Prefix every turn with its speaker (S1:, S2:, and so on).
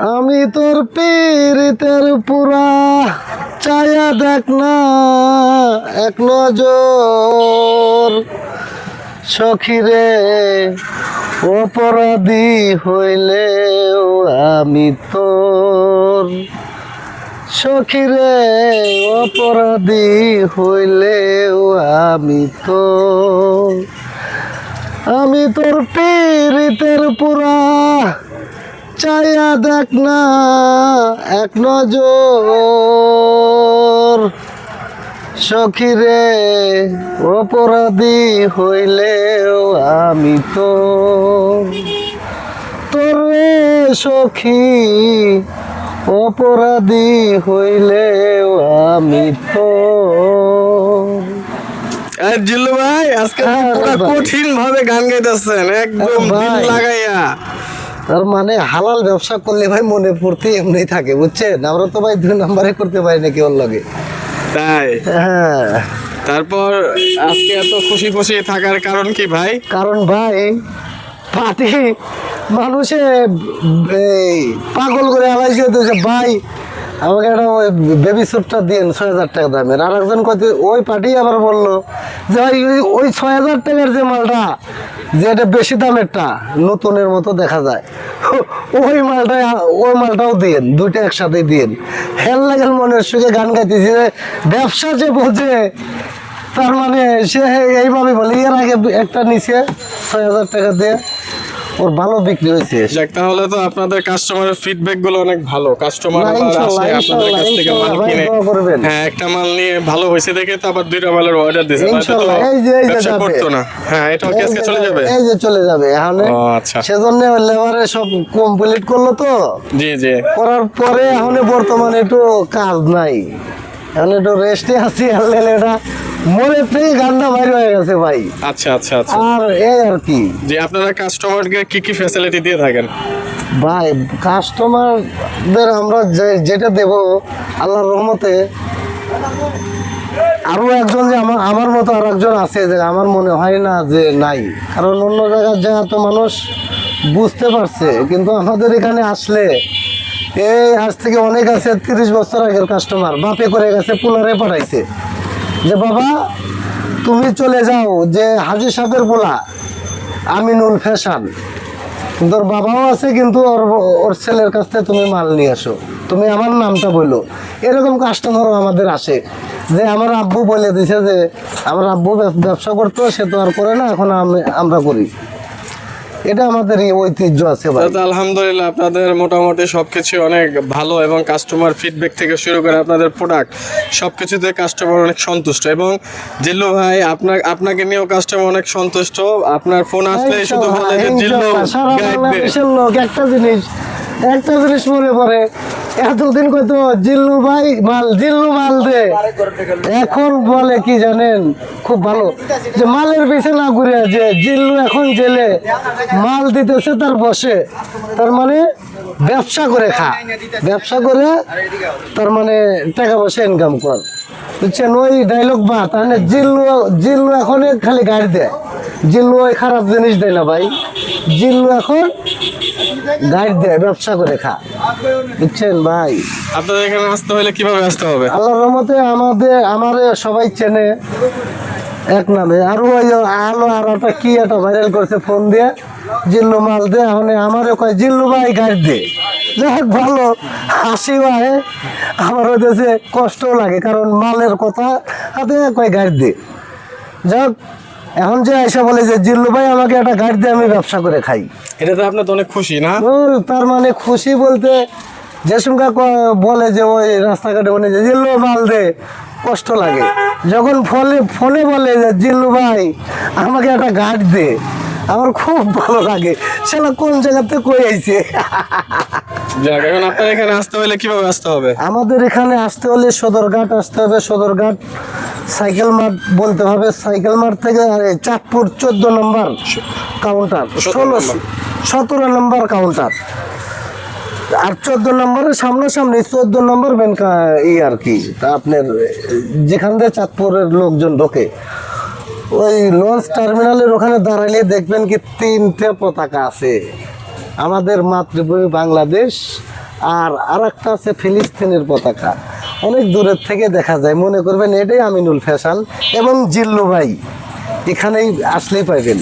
S1: আমি তোর পীড়িতের পুরা চায়া দেখ না, এক নজর। সখিরে অপরাধী হইলেও আমি তোর। সখিরে অপরাধী হইলেও আমি তোর। আমি তোর পীড়িতের পুরা চাইয়া দেখ না এক নজর। সখিরে অপরাধী হইলেও আমি তো। তোর সখী অপরাধী হইলেও আমি তো।
S2: আর জিল্লু ভাই আজকে
S1: হ্যাঁ,
S2: কঠিন ভাবে গান গাইতেছেন একদম। দিল লাগাইয়া।
S1: তার মানে হালাল ব্যবসা করলে ভাই মনে পড়তে এমনি থাকে বুঝছেন? আমরা তো ভাই দুই নাম্বারে করতে পারি না কেউ লাগে।
S2: তাই?
S1: হ্যাঁ।
S2: তারপর আজকে এত খুশি খুশি থাকার কারণ কি ভাই?
S1: কারণ ভাই পার্টি মানুষে এই পাগল করে আলাইছে তো যে ভাই আমাকে একটা ওই বেবি স্যুটটা দিন ছয় হাজার টাকা দামের। আর একজন কত ওই পার্টি আবার বলল যে ভাই ওই- ওই ছয় হাজার টাকার যে মালটা যে এটা বেশি দামেরটা, নতুনের মতো দেখা যায়। ওই মালটা, ওই মালটাও দিন দুইটা একসাথে দিন হেল লাগেল মনের সুখে গান গাইতেছি যে, ব্যবসা যে বোঝে, তার মানে সে এইভাবে বলে, এর আগে একটা নিচে ছয় হাজার টাকা দিয়ে। ওর ভালো বিক্রি হয়েছে।
S2: যাক তাহলে তো আপনাদের কাস্টমারের ফিডব্যাকগুলো অনেক ভালো। কাস্টমার আসে আপনাদের কাছ থেকে মাল কিনে। হ্যাঁ একটা মাল নিয়ে ভালো হয়েছে দেখে তো আবার দুইটা মালের অর্ডার দিয়েছে তো
S1: এই যে- এই যে।
S2: করতো না। হ্যাঁ এটাও কি আজকে চলে যাবে।
S1: এই যে চলে যাবে এখন
S2: ও আচ্ছা।
S1: সেজন্য লেবারে সব কমপ্লিট করল তো?
S2: জি জি।
S1: করার পরে এখন বর্তমানে একটু কাজ নাই। এখন একটু রেস্টে আছি আনলে এটা মনে থেকে গান্ডা বাইর হয়ে গেছে ভাই।
S2: আচ্ছা আচ্ছা আচ্ছা।
S1: আর এই আর কি।
S2: জি আপনারা কাস্টমারকে কি কি ফ্যাসিলিটি দিয়ে থাকেন?
S1: ভাই কাস্টমারদের আমরা যে- যেটা দেব আল্লাহর রহমতে আরও একজন যে আমার আমার মতো আর একজন আছে যে আমার মনে হয় না যে নাই। কারণ অন্য জায়গার জায়গা তো মানুষ বুঝতে পারছে কিন্তু আমাদের এখানে আসলে এই আজ থেকে অনেক আছে তিরিশ বছর আগের কাস্টমার বাপে করে গেছে পুলারে পাঠাইছে। যে বাবা, তুমি চলে যাও যে হাজি সাহেবের পোলা আমিনুল ফ্যাশন। ওর বাবাও আছে কিন্তু ওর ওর ছেলের কাছ থেকে তুমি মাল নিয়ে আসো। তুমি আমার নামটা বলো। এরকম কাস্টমারও আমাদের আসে। যে আমার আব্বু বলে দিছে যে, আমার আব্বু ব্যবসা করতো, সে তো আর করে না, এখন আমি- আমরা করি। এটা আমাদের ঐতিহ্য আছে
S2: আলহামদুলিল্লাহ আপনাদের মোটামুটি সবকিছু অনেক ভালো এবং কাস্টমার ফিডব্যাক থেকে শুরু করে আপনাদের প্রোডাক্ট সবকিছুতে কাস্টমার অনেক সন্তুষ্ট এবং জিল্লু ভাই আপনার আপনাকে নিয়েও কাস্টমার অনেক সন্তুষ্ট। আপনার ফোন আসলে শুধু বলে যে জিল্লু
S1: একটা জিনিস একটা জিনিস মনে পড়ে এতদিন কত জিল্লু ভাই মাল, জিল্লু মাল দে। এখন বলে কি জানেন? খুব ভালো। যে মালের পিছে না ঘুরে যে জিল্লু এখন জেলে, মাল দিতেছে তার বসে। তার মানে ব্যবসা করে খা। ব্যবসা করে তার মানে টাকা পয়সা ইনকাম কর। বুঝছেন? ওই ডাইলগ বা তাহলে জিল্লু জিল্লু এখন খালি গাড়ি দেয় জিল্লু ওই খারাপ জিনিস দেয় না ভাই। জিল্লু এখন গাইড দেয় ব্যবসা করে খা। বুঝছেন ভাই?
S2: আপনাদের এখানে আসতে হলে কীভাবে আসতে হবে?
S1: আল্লাহর রহমতে আমাদের আমার সবাই চেনে। এক নামে। আরও ওই আলো আর একটা কি একটা ভাইরাল করছে ফোন দিয়ে? জিল্লু মাল দে এখন আমারও কয় জিল্লু ভাই গাইড দে। যাই হোক ভালো। হাসি ভাই আমার ওদেশে কষ্টও লাগে কারণ মালের কথা। হাতে কয় গাইড দে। যাই হোক এখন যে এসে বলে যে জিল্লু ভাই আমাকে একটা গাইড দিয়ে আমি ব্যবসা করে খাই।
S2: এটাতে আপনি তো অনেক খুশি না?
S1: তার মানে খুশি বলতে যে সঙ্গে ক- বলে যে ওই রাস্তাঘাটে মানে যে জিল্লু মাল দে কষ্ট লাগে। যখন ফলে ফোনে বলে যে জিল্লু ভাই আমাকে একটা গার্ড দে আমার খুব ভালো লাগে। সেটা কোন জায়গাতে কই আইছে?
S2: এখন আপনার এখানে আসতে হলে কীভাবে আসতে হবে?
S1: আমাদের এখানে আসতে হলে সদরঘাট আসতে হবে সদরঘাট সাইকেল মাঠ বলতে হবে সাইকেল মাঠ থেকে চাঁদপুর চোদ্দ নম্বর কাউন্টার ষোলো। সতেরো নম্বর কাউন্টার আর চোদ্দ নম্বরের সামনাসামনি চোদ্দ নম্বর মেন ই আর কি তা আপনার যেখান দিয়ে চাঁদপুরের লোকজন ঢোকে ওই লঞ্চ টার্মিনালের ওখানে দাঁড়ালে দেখবেন কি তিনটে পতাকা আছে। আমাদের মাতৃভূমি বাংলাদেশ আর আর একটা আছে ফিলিস্তিনের পতাকা। অনেক দূরের থেকে দেখা যায়। মনে করবেন এটাই আমিনুল ফ্যাশন এবং জিল্লু ভাই। এখানেই আসলেই পাইবেন।